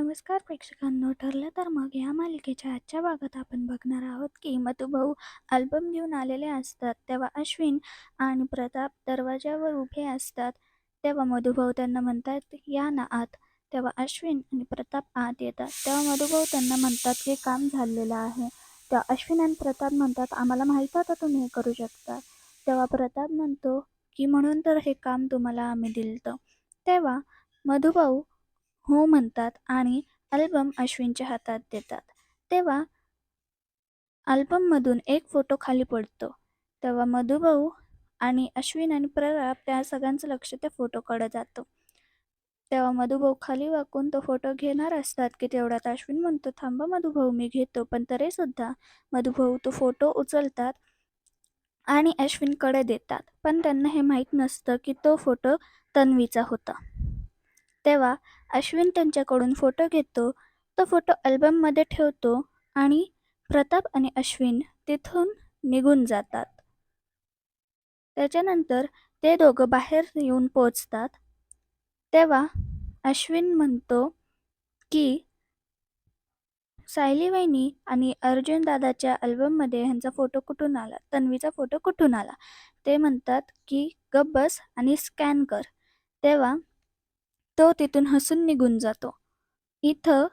नमस्कार प्रेक्षकांनो ठरलं तर मग या मालिकेच्या आजच्या भागात आपण बघणार आहोत की मधुभाऊ अल्बम घेऊन आलेले असतात तेव्हा अश्विन आणि प्रताप दरवाजावर उभे असतात. तेव्हा मधुभाऊ त्यांना म्हणतात या ना आत. तेव्हा अश्विन आणि प्रताप आत येतात. तेव्हा मधुभाऊ त्यांना म्हणतात की काम झालेलं आहे. तेव्हा अश्विन आणि प्रताप म्हणतात आम्हाला माहीत होतं तुम्ही हे करू शकता. तेव्हा प्रताप म्हणतो की म्हणून तर हे काम तुम्हाला आम्ही दिलं तेव्हा मधुभाऊ हो म्हणतात आणि अल्बम अश्विनच्या हातात देतात. तेव्हा अल्बममधून एक फोटो खाली पडतो. तेव्हा मधुभाऊ आणि अश्विन आणि प्रताप त्या सगळ्यांचं लक्ष त्या फोटोकडे जातो. तेव्हा मधुभाऊ खाली वाकून तो फोटो घेणार असतात की तेवढ्यात अश्विन म्हणतो थांबा मधुभाऊ मी घेतो. पण तरी सुद्धा मधुभाऊ तो फोटो उचलतात आणि अश्विनकडे देतात. पण त्यांना हे माहीत नसतं की तो फोटो तन्वीचा होता. तेव्हा अश्विन त्यांच्याकडून फोटो घेतो. तो फोटो अल्बममध्ये ठेवतो आणि प्रताप आणि अश्विन तिथून निघून जातात. त्याच्यानंतर ते दोघं बाहेर येऊन पोचतात तेव्हा अश्विन म्हणतो की सायली वहिनी आणि अर्जुन दादाच्या अल्बममध्ये ह्यांचा फोटो कुठून आला? तन्वीचा फोटो कुठून आला? ते म्हणतात की गब्बस आणि स्कॅन कर. तेव्हा तो तिथून हसून निघून जातो. इथं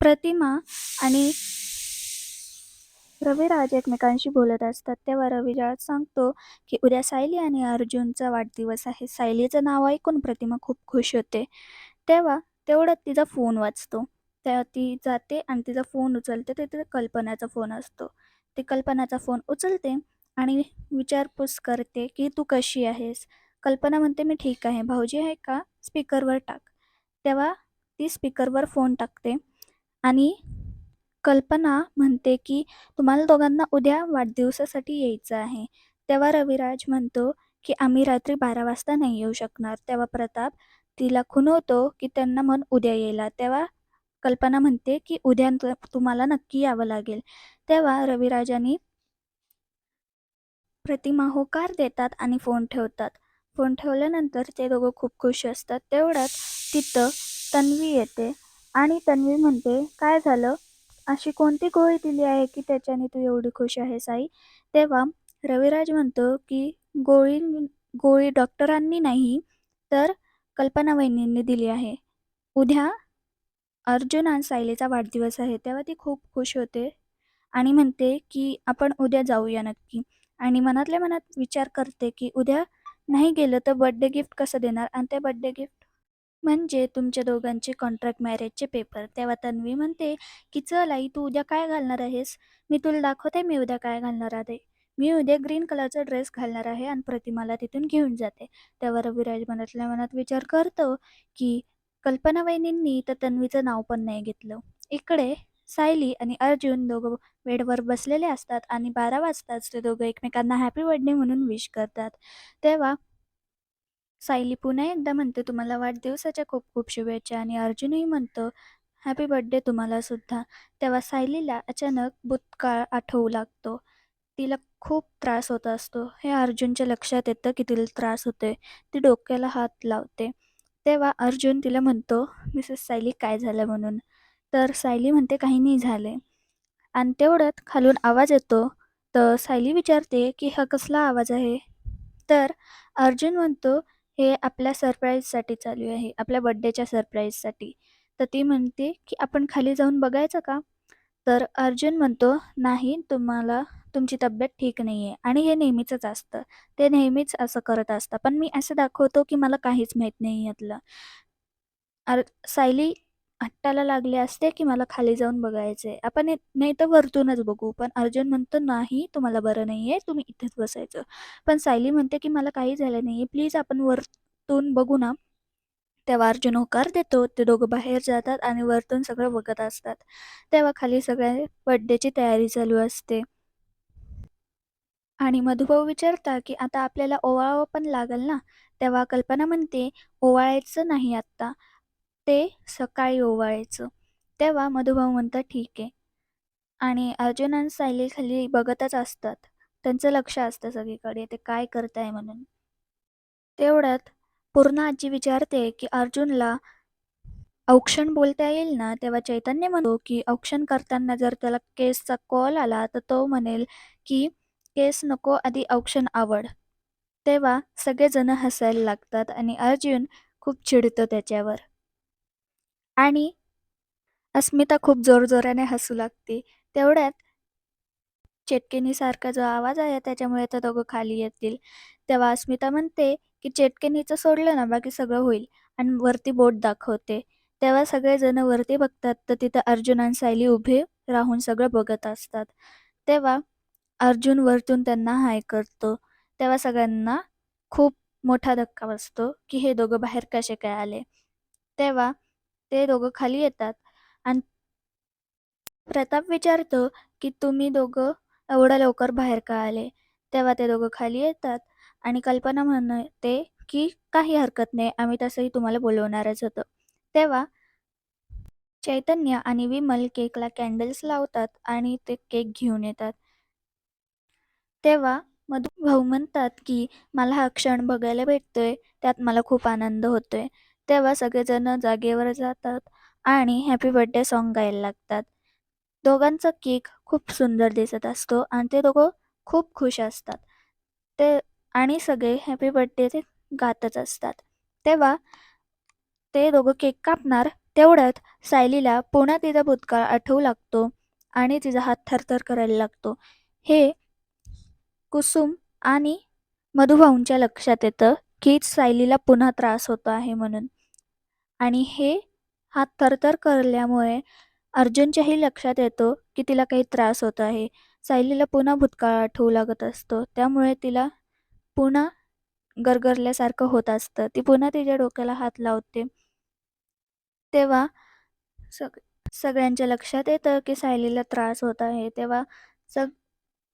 प्रतिमा आणि रविराज एकमेकांशी बोलत असतात. तेव्हा रविराज सांगतो की उद्या सायली आणि अर्जुनचा वाढदिवस आहे. सायलीचं नाव ऐकून प्रतिमा खूप खुश होते. तेव्हा तेवढ्यात तिचा फोन वाचतो. तेव्हा ती जाते आणि तिचा फोन उचलते. तिथे कल्पनाचा फोन असतो. ती कल्पनाचा फोन उचलते आणि विचारपूस करते की तू कशी आहेस? कल्पना म्हणते मी ठीक आहे भाऊजी आहे का? स्पीकरवर टाक. तेव्हा ती स्पीकरवर फोन टाकते आणि कल्पना म्हणते की तुम्हाला दोघांना उद्या वाढदिवसासाठी यायचं आहे. तेव्हा रविराज म्हणतो की आम्ही रात्री बारा वाजता नाही येऊ शकणार. तेव्हा प्रताप तिला खुनवतो की त्यांना मन उद्या यायला. तेव्हा कल्पना म्हणते की उद्या तुम्हाला नक्की यावं लागेल. तेव्हा रविराजांनी प्रतिमा होकार देतात आणि फोन ठेवतात. फोन ठेवल्यानंतर ते दोघं खूप खुश असतात. तेवढ्यात तिथं तन्वी येते आणि तन्वी म्हणते काय झालं? अशी कोणती गोळी दिली आहे की त्याच्याने तू एवढी खुश आहेस आई? तेव्हा रविराज म्हणतो की गोळी गोळी डॉक्टरांनी नाही तर कल्पना वहिनींनी दिली आहे. उद्या अर्जुन आणि सायलीचा वाढदिवस आहे. तेव्हा ती खूप खुश होते आणि म्हणते की आपण उद्या जाऊया नक्की. आणि मनातल्या मनात विचार करते की उद्या नाही गेलं तर बड्डे गिफ्ट कसं देणार? आणि ते बड्डे गिफ्ट म्हणजे तुमच्या दोघांचे कॉन्ट्रॅक्ट मॅरेजचे पेपर तेव्हा तन्वी म्हणते की चल आई तू उद्या काय घालणार आहेस? मी तुला दाखवते मी उद्या काय घालणार आहे. मी उद्या ग्रीन कलरचा ड्रेस घालणार आहे आणि प्रतिमाला तिथून घेऊन जाते. तेव्हा रविराज मनातल्या मनात विचार करतो की कल्पना वहिनींनी तर तन्वीचं नाव पण नाही घेतलं. इकडे सायली आणि अर्जुन दोघं बेडवर बसलेले असतात आणि बारा वाजताच ते दोघं एकमेकांना हॅपी बर्थडे म्हणून विश करतात. तेव्हा सायली पुन्हा एकदा म्हणते तुम्हाला वाढदिवसाच्या खूप खूप शुभेच्छा. आणि अर्जुनही म्हणतो हॅपी बर्थडे तुम्हाला सुद्धा. तेव्हा सायलीला अचानक भूतकाळ आठवू लागतो. तिला खूप त्रास होत असतो. हे अर्जुनच्या लक्षात येतं की तिला त्रास होते ती डोक्याला हात लावते. तेव्हा अर्जुन तिला म्हणतो मिसेस सायली काय झालं म्हणून? तर सायली म्हणते काही नाही झाले आणि तेवढ्यात खालून आवाज येतो तर सायली विचारते की हा कसला आवाज आहे? तर अर्जुन म्हणतो हे आपल्या सरप्राईजसाठी चालू आहे आपल्या बड्डेच्या सरप्राईजसाठी. तर ती म्हणते की आपण खाली जाऊन बघायचं का? तर अर्जुन म्हणतो नाही तुम्हाला तुमची तब्येत ठीक नाही आहे आणि हे नेहमीचंच असतं. ते नेहमीच असं करत असतं. पण मी असं दाखवतो की मला काहीच माहीत नाही यातलं. अर सायली हट्टाला लागले असते की मला खाली जाऊन बघायचंय. आपण नाही तर वरतूनच बघू. पण अर्जुन म्हणतो नाही तुम्हाला बरं नाही आहे तुम्ही इथेच बसायचं. पण सायली म्हणते की मला काही झालं नाही आहे प्लीज आपण वरतून बघू ना. तेव्हा अर्जुन होकार देतो. ते दोघं बाहेर जातात आणि वरतून सगळं बघत असतात. तेव्हा खाली सगळ्या बड्डेची तयारी चालू असते. आणि मधुभाऊ विचारता की आता आपल्याला ओवाळावं पण लागेल ना? तेव्हा कल्पना म्हणते ओवाळायचं नाही आत्ता. ते सकाळी ओवाळायचं. तेव्हा मधुभाऊ म्हणतात ठीक आहे. आणि अर्जुन आणि सायली खाली बघतच असतात. त्यांचं लक्ष असतं सगळीकडे. ते काय करताय? म्हणून. तेवढ्यात पूर्ण आजी विचारते की अर्जुनला औक्षण बोलता येईल ना? तेव्हा चैतन्य म्हणतो की औक्षण करताना जर त्याला केसचा कॉल आला तर तो म्हणेल की केस नको आधी औक्षण आवड. तेव्हा सगळेजण हसायला लागतात आणि अर्जुन खूप चिडतो त्याच्यावर. आणि अस्मिता खूप जोरजोराने हसू लागते. तेवढ्यात चेटकिनीसारखा जो आवाज आहे त्याच्यामुळे त्या दोघं खाली येतील. तेव्हा अस्मिता म्हणते की चेटकिनीचं सोडलं ना बाकी सगळं होईल. आणि वरती बोट दाखवते. तेव्हा सगळेजण वरती बघतात तर तिथं अर्जुन आणि सायली उभे राहून सगळं बघत असतात. तेव्हा अर्जुन वरतून त्यांना हाय करतो. तेव्हा सगळ्यांना खूप मोठा धक्का बसतो की हे दोघं बाहेर कसे काय आले? तेव्हा ते दोघं खाली येतात. आणि प्रताप विचारतो की तुम्ही दोघं एवढ्या लवकर बाहेर का आले? तेव्हा ते दोघं खाली येतात आणि कल्पना म्हणते की काही हरकत नाही आम्ही तसंही तुम्हाला बोलवणारच होतं. तेव्हा चैतन्य आणि विमल केकला कॅन्डल्स लावतात आणि ते केक घेऊन येतात. तेव्हा मधु भाऊ म्हणतात की मला हा क्षण बघायला भेटतोय त्यात मला खूप आनंद होतोय. तेव्हा सगळेजण जागेवर जातात आणि हॅपी बर्थडे सॉन्ग गायला लागतात. दोघांचा केक खूप सुंदर दिसत असतो आणि ते दोघं खूप खुश असतात. ते आणि सगळे हॅपी बर्थडे ते गातच असतात. तेव्हा ते दोघं केक कापणार तेवढ्यात सायलीला पुन्हा तिचा भूतकाळ आठवू लागतो आणि तिचा हात थरथर करायला लागतो. हे कुसुम आणि मधुभाऊंच्या लक्षात येतं की सायलीला पुन्हा त्रास होतो आहे म्हणून. आणि हे हात थरथर करल्यामुळे अर्जुनच्याही लक्षात येतो की तिला काही त्रास होत आहे. सायलीला पुन्हा भूतकाळ आठवू लागत असतो. त्यामुळे तिला पुन्हा गरगरल्यासारखं होत असतं. ती पुन्हा तिच्या डोक्याला हात लावते. तेव्हा सग सगळ्यांच्या लक्षात येतं की सायलीला त्रास होत आहे. तेव्हा सग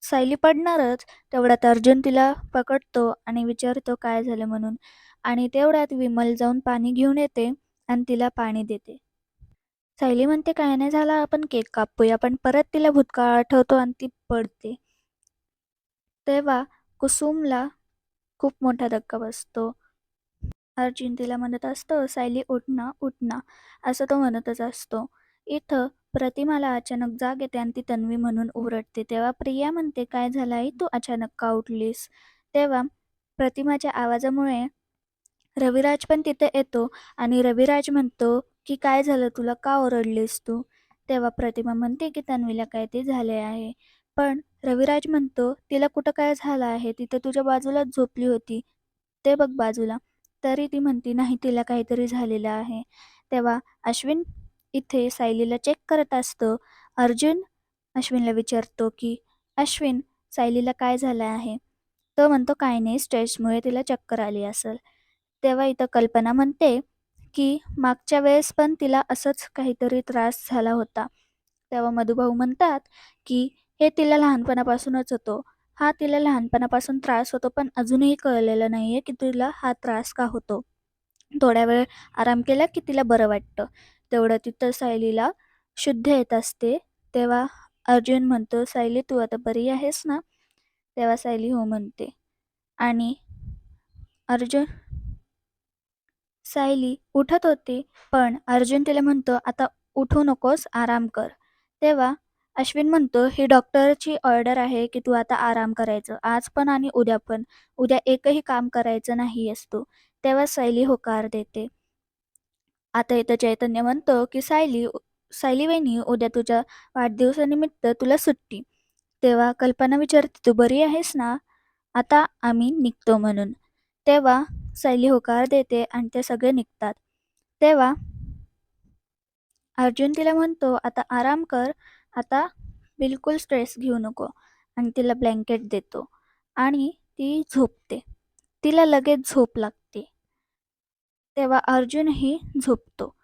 सायली पडणारच तेवढ्यात अर्जुन तिला पकडतो आणि विचारतो काय झालं म्हणून. आणि तेवढ्यात विमल जाऊन पाणी घेऊन येते. आणि तिला पाणी देते. सायली म्हणते काय नाही झालं आपण केक कापूया पण परत तिला भूतकाळ आठवतो आणि ती पडते. तेव्हा कुसुमला खूप मोठा धक्का बसतो. अर्जुन तिला म्हणत असतो सायली उठना उठना असं तो म्हणतच असतो. इथं प्रतिमाला अचानक जाग येते आणि ती तन्वी म्हणून उरटते तेव्हा प्रिया म्हणते काय झालं आई तू अचानक का उठलीस? तेव्हा प्रतिमाच्या आवाजामुळे रविराज पण तिथे येतो आणि रविराज म्हणतो की काय झालं? तुला का ओरडलीस तू? तेव्हा प्रतिमा म्हणते की तन्वीला काय ते झाले आहे. पण रविराज म्हणतो तिला कुठं काय झालं आहे? तिथे तुझ्या बाजूलाच झोपली होती. ते बघ बाजूला. तरी ती म्हणते नाही तिला काहीतरी झालेलं आहे. तेव्हा अश्विन इथे सायलीला चेक करत असतो. अर्जुन अश्विनला विचारतो की अश्विन सायलीला काय झालं आहे? तो म्हणतो काय नाही स्ट्रेसमुळे तिला चक्कर आली असेल. तेव्हा इथं कल्पना म्हणते की मागच्या वेळेस पण तिला असंच काहीतरी त्रास झाला होता. तेव्हा मधुभाऊ म्हणतात की हे तिला लहानपणापासूनच होतो. हा तिला लहानपणापासून त्रास होतो पण अजूनही कळलेलं नाही आहे की तिला हा त्रास का होतो. थोड्या वेळ आराम केला की तिला बरं वाटतं. तेवढं तिथं सायलीला शुद्ध येत असते. तेव्हा अर्जुन म्हणतो सायली तू आता बरी आहेस ना? तेव्हा सायली हो म्हणते. आणि अर्जुन सायली उठत होती पण अर्जुन तिला म्हणतो आता उठू नकोस आराम कर. तेव्हा अश्विन म्हणतो ही डॉक्टरची ऑर्डर आहे की तू आता आराम करायचं? आज पण आणि उद्या पण. उद्या एकही काम करायचं नाही असतो तेव्हा सायली होकार देते. आता इथं चैतन्य म्हणतो की सायली सायली वहिनी उद्या तुझ्या वाढदिवसानिमित्त तुला सुट्टी. तेव्हा कल्पना विचारते तू बरी आहेस ना? आता आम्ही निघतो म्हणून. तेव्हा सायली होकार देते आणि ते सगळे निघतात. तेव्हा अर्जुन तिला म्हणतो आता आराम कर आता बिलकुल स्ट्रेस घेऊ नको. आणि तिला ब्लँकेट देतो आणि ती झोपते. तिला लगेच झोप लागते. तेव्हा अर्जुनही झोपतो.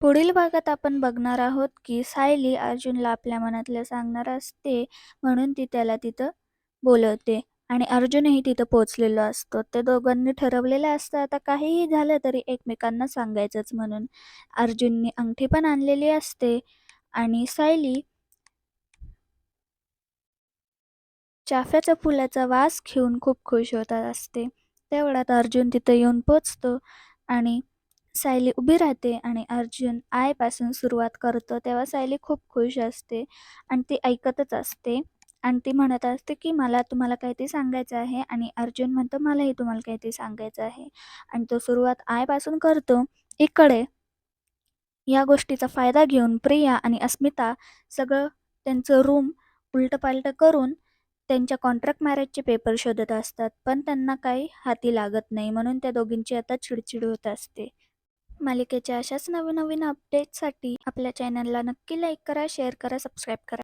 पुढील भागात आपण बघणार आहोत की सायली अर्जुनला आपल्या मनातलं सांगणार असते म्हणून ती त्याला तिथं बोलवते. आणि अर्जुनही तिथं पोचलेलो असतो. ते दोघांनी ठरवलेलं असतं. आता काहीही झालं तरी एकमेकांना सांगायचंच म्हणून. अर्जुनने अंगठी पण आणलेली असते आणि सायली चाफ्याच्या फुलाचा वास घेऊन खूप खुश होत असते. तेवढ्यात अर्जुन तिथं येऊन पोचतो आणि सायली उभी राहते आणि अर्जुन आयपासून सुरुवात करतो. तेव्हा सायली खूप खुश असते आणि ती ऐकतच असते. आणि ती म्हणत असते की मला तुम्हाला काहीतरी सांगायचं आहे आणि अर्जुन म्हणतो मलाही तुम्हाला काहीतरी सांगायचं आहे. आणि तो सुरुवात आयपासून करतो इकडे. या गोष्टीचा फायदा घेऊन प्रिया आणि अस्मिता सगळं त्यांचं रूम उलटपालट करून त्यांच्या कॉन्ट्रॅक्ट मॅरेजचे पेपर शोधत असतात पण त्यांना काही हाती लागत नाही म्हणून त्या दोघींची आता चिडचिड होत असते. मालिकेच्या अशाच नवीन नवीन अपडेटसाठी आपल्या चॅनलला नक्की लाईक करा शेअर करा सबस्क्राईब करा.